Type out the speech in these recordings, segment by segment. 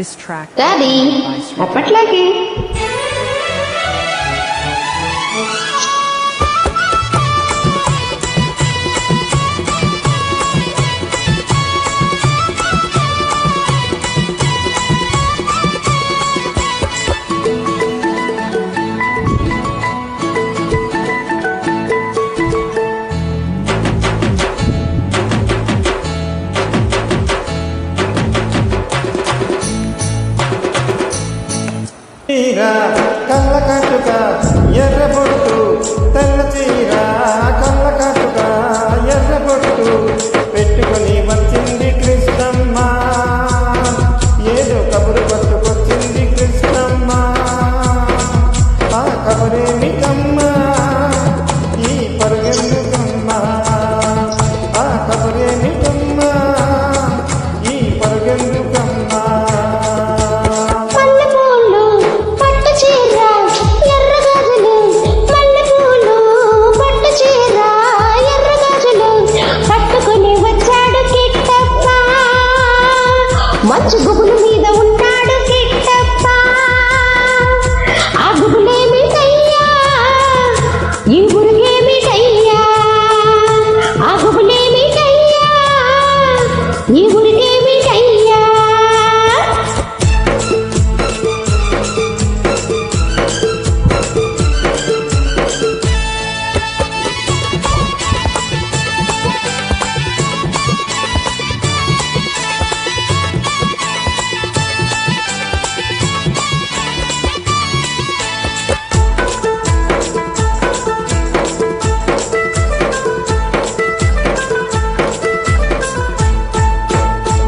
This track. Daddy, dapat lagi.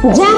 你这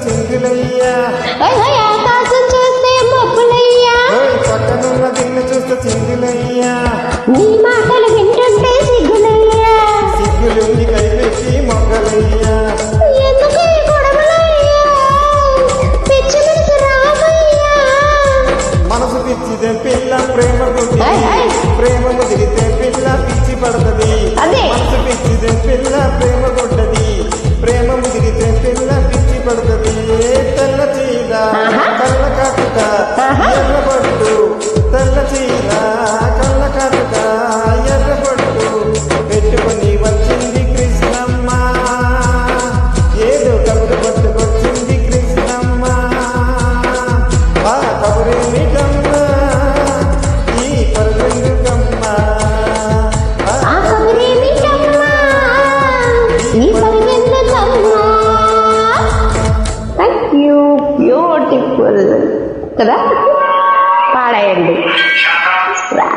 是听的了呀。哎哎。కదా? పాడేయండి. రా.